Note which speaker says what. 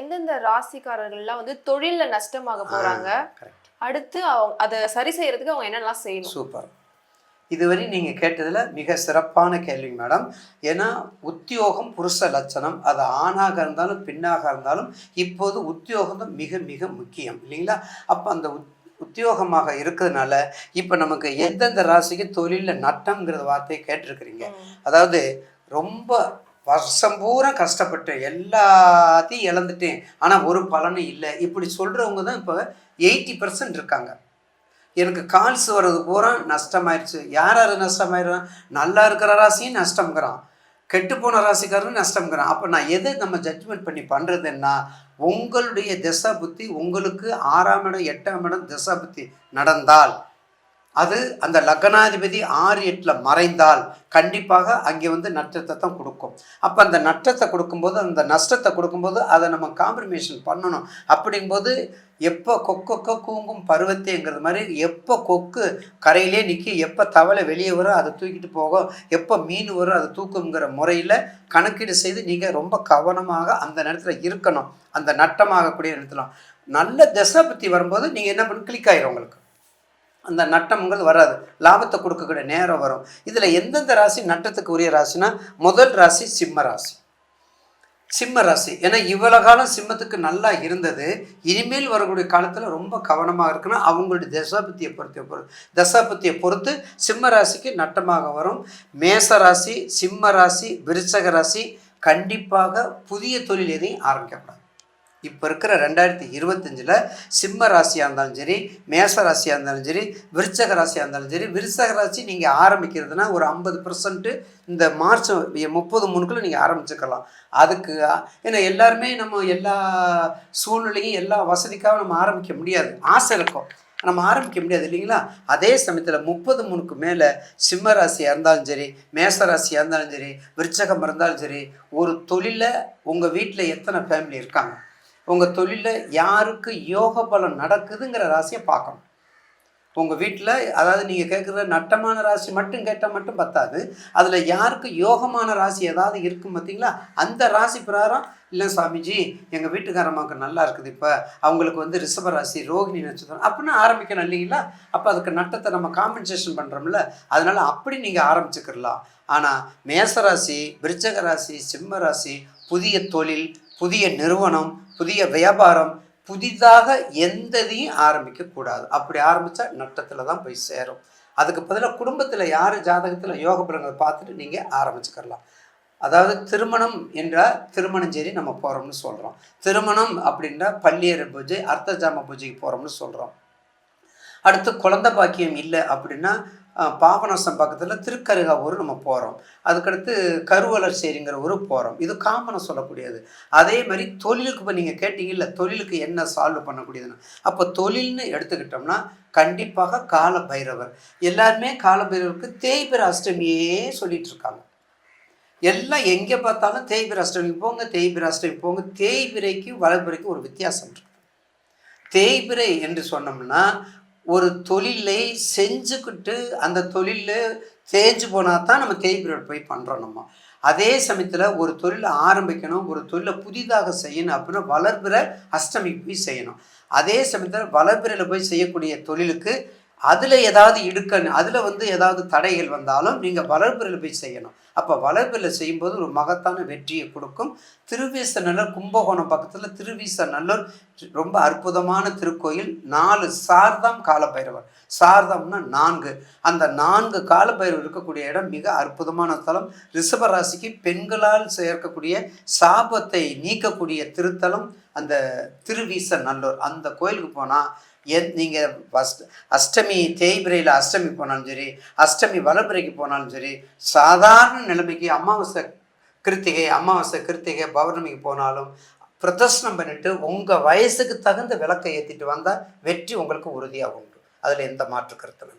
Speaker 1: எந்தெந்த ராசிக்காரர்கள்லாம் வந்து தொழில்ல நஷ்டமாக போறாங்க?
Speaker 2: கரெக்ட்
Speaker 1: அடுத்து அவங்க அதை சரி செய்யறதுக்கு அவங்க என்னெல்லாம் செய்யணும்?
Speaker 2: சூப்பர். இதுவரை நீங்கள் கேட்டதில் மிக சிறப்பான கேள்வி மேடம். ஏன்னா உத்தியோகம் புருஷ லட்சணம். அது ஆணாக இருந்தாலும் பெண்ணாக இருந்தாலும் இப்போது உத்தியோகம் தான் மிக மிக முக்கியம் இல்லைங்களா? அப்போ அந்த உத் உத்தியோகமாக இருக்கிறதுனால இப்போ நமக்கு எந்தெந்த ராசிக்கு தொழிலில் நட்டம்ங்கிற வார்த்தையை கேட்டிருக்கிறீங்க. அதாவது ரொம்ப வருஷம் பூரா கஷ்டப்பட்டேன் எல்லாத்தையும் இழந்துட்டேன். ஆனால் ஒரு பலனும் இல்லை. இப்படி சொல்கிறவங்க தான் இப்போ எயிட்டி பர்சன்ட் இருக்காங்க. எனக்கு கால்ஸ் வர்றது பூரா நஷ்டமாயிருச்சு. யார் யார் நஷ்டமாயிரும் நல்லா இருக்கிற ராசியும் நஷ்டம்ங்கிறான். கெட்டு போன ராசிக்காரரும் நஷ்டம்ங்கிறான். அப்போ நான் எதை நம்ம ஜட்ஜ்மெண்ட் பண்ணி பண்ணுறதுன்னா உங்களுடைய திசா புத்தி உங்களுக்கு ஆறாம் இடம் எட்டாம் இடம் திசா புத்தி நடந்தால் அது அந்த லக்னாதிபதி ஆறு எட்டில் மறைந்தால் கண்டிப்பாக அங்கே வந்து நஷ்டத்தை தான் கொடுக்கும். அப்போ அந்த நஷ்டத்தை கொடுக்கும்போது அந்த நஷ்டத்தை கொடுக்கும்போது அதை நம்ம காம்ப்ரமைசேஷன் பண்ணணும். அப்படிங்கும்போது எப்போ கொக்கொக்க கூங்கும் பருவத்தேங்கிறது மாதிரி எப்போ கொக்கு கரையிலே நிற்கி எப்போ தவளை வெளியே வரும் அதை தூக்கிட்டு போகும் எப்போ மீன் வரும் அதை தூக்குங்கிற முறையில் கணக்கீடு செய்து நீங்கள் ரொம்ப கவனமாக அந்த நேரத்தில் இருக்கணும். அந்த நட்டமாகக்கூடிய நேரத்தில். நல்ல தசை பற்றி வரும்போது நீங்கள் என்ன பண்ணு கிளிக் ஆயிரும் உங்களுக்கு. அந்த நட்டங்கள் வராது. லாபத்தை கொடுக்கக்கூடிய நேரம் வரும். இதில் எந்தெந்த ராசி நட்டத்துக்கு உரிய ராசினா முதல் ராசி சிம்ம ராசி. சிம்ம ராசி. ஏன்னா இவ்வளோ காலம் சிம்மத்துக்கு நல்லா இருந்தது. இனிமேல் வரக்கூடிய காலத்தில் ரொம்ப கவனமாக இருக்குன்னா அவங்களுடைய தசாபத்தியை பொறுத்த பொறுத்து. தசாபத்தியை பொறுத்து சிம்ம ராசிக்கு நட்டமாக வரும். மேச ராசி சிம்ம ராசி விருச்சக ராசி கண்டிப்பாக புதிய தொழில் எதையும் ஆரம்பிக்கப்படாது இப்போ இருக்கிற ரெண்டாயிரத்தி இருபத்தஞ்சில் சிம்ம ராசியாக இருந்தாலும் சரி மேச ராசியாக இருந்தாலும் சரி விருச்சக ராசியாக இருந்தாலும் சரி விருச்சக ராசி நீங்கள் ஆரம்பிக்கிறதுனா ஒரு ஐம்பது பர்சன்ட்டு இந்த மார்ச் முப்பது மூணுக்குள்ளே நீங்கள் ஆரம்பிச்சுக்கலாம். அதுக்கு ஏன்னா எல்லாருமே நம்ம எல்லா சூழ்நிலையும் எல்லா வசதிக்காக நம்ம ஆரம்பிக்க முடியாது. ஆசை இருக்கும். நம்ம ஆரம்பிக்க முடியாது இல்லைங்களா? அதே சமயத்தில் முப்பது மூணுக்கு மேலே சிம்ம ராசியாக இருந்தாலும் சரி மேச ராசியாக இருந்தாலும் சரி விருச்சகம் இருந்தாலும் சரி ஒரு தொழிலில் உங்கள் வீட்டில் எத்தனை ஃபேமிலி இருக்காங்க? உங்கள் தொழிலில் யாருக்கு யோக பலம் நடக்குதுங்கிற ராசியை பார்க்கணும். உங்கள் வீட்டில் அதாவது நீங்கள் கேட்குற நட்டமான ராசி மட்டும் கேட்டால் மட்டும் பத்தாது. அதில் யாருக்கு யோகமான ராசி ஏதாவது இருக்கும் பார்த்தீங்களா அந்த ராசி பிரகாரம் இல்லை சாமிஜி எங்கள் வீட்டுக்காரம்மாவுக்கு நல்லா இருக்குது இப்போ. அவங்களுக்கு வந்து ரிஷப ராசி ரோகிணி நட்சத்திரம் அப்படின்னு ஆரம்பிக்கணும் இல்லைங்களா? அப்போ அதுக்கு நட்டத்தை நம்ம காம்பன்சேஷன் பண்ணுறோம்ல அதனால் அப்படி நீங்கள் ஆரம்பிச்சுக்கிறலாம். ஆனால் மேசராசி விருச்சக ராசி சிம்ம ராசி புதிய தொழில் புதிய நிறுவனம் புதிய வியாபாரம் புதிதாக எந்ததையும் ஆரம்பிக்கக்கூடாது. அப்படி ஆரம்பித்தா நட்டத்தில் தான் போய் சேரும். அதுக்கு பதிலாக குடும்பத்தில் யார் ஜாதகத்தில் யோக பலங்களை பார்த்துட்டு நீங்கள் ஆரம்பிச்சுக்கலாம் அதாவது திருமணம் என்றால் திருமணஞ்சேரி நம்ம போகிறோம்னு சொல்கிறோம் திருமணம் அப்படின்னா பள்ளியற பூஜை அர்த்தஜாம பூஜைக்கு போகிறோம்னு சொல்கிறோம் அடுத்து குழந்தை பாக்கியம் இல்லை அப்படின்னா பாபநாசம் பக்கத்தில் திருக்கருகாவூர் நம்ம போகிறோம் அதுக்கடுத்து கருவலர்சேரிங்கிற ஊர் போகிறோம் இது காமனாக சொல்லக்கூடியது. அதே மாதிரி தொழிலுக்கு இப்போ நீங்கள் கேட்டீங்கல்ல தொழிலுக்கு என்ன சால்வ் பண்ணக்கூடியதுன்னு. அப்போ தொழில்னு எடுத்துக்கிட்டோம்னா கண்டிப்பாக கால பைரவர் எல்லாருமே கால பைரவருக்கு தேய்பிர அஷ்டமியே சொல்லிட்டு இருக்காங்க எல்லாம் எங்கே பார்த்தாலும் தேய்பிர அஷ்டமிக்கு போங்க தேய்பிர அஷ்டமிக்கு போங்க தேய்பிரைக்கு வளர்பிறைக்கு ஒரு வித்தியாசம் இருக்கு. தேய்பிரை என்று சொன்னோம்னா ஒரு தொழிலை செஞ்சுக்கிட்டு அந்த தொழிலில் தேஞ்சு போனால் தான் நம்ம தேய்பிரட் போய் பண்ணுறோம் நம்ம. அதே சமயத்தில் ஒரு தொழிலை ஆரம்பிக்கணும் ஒரு தொழிலை புதிதாக செய்யணும் அப்படின்னா வளர்பிற அஷ்டமிக்கு போய் செய்யணும். அதே சமயத்தில் வளர்பிறையில் போய் செய்யக்கூடிய தொழிலுக்கு அதில் ஏதாவது இடுக்கணும் அதில் வந்து ஏதாவது தடைகள் வந்தாலும் நீங்கள் வளர்ப்பில் போய் செய்யணும். அப்போ வளர்ப்பில் செய்யும்போது ஒரு மகத்தான வெற்றியை கொடுக்கும். திருவீச நல்லூர் கும்பகோணம் பக்கத்தில் திருவீச நல்லூர் ரொம்ப அற்புதமான திருக்கோயில். நாலு சார்தாம் காலபைரவர். சார்தம்னா நான்கு. அந்த நான்கு காலபைரவர் இருக்கக்கூடிய இடம் மிக அற்புதமான ஸ்தலம். ரிஷபராசிக்கு பெண்களால் சேர்க்கக்கூடிய சாபத்தை நீக்கக்கூடிய திருத்தலம் அந்த திருவீச நல்லூர் அந்த கோயிலுக்கு போனால் எத் நீங்கள் ஃபஸ்ட் அஷ்டமி தேய்பிரையில் அஷ்டமி போனாலும் சரி அஷ்டமி வளர்பிறைக்கு போனாலும் சரி சாதாரண நிலைமைக்கு அமாவாசை கிருத்திகை அமாவாசை கிருத்திகை பௌர்ணமிக்கு போனாலும் பிரதர்ஷனம் பண்ணிட்டு உங்கள் வயசுக்கு தகுந்த விளக்கை ஏற்றிட்டு வந்தால் வெற்றி உங்களுக்கு உறுதியாக உண்டு. அதில் எந்த மாற்று கருத்து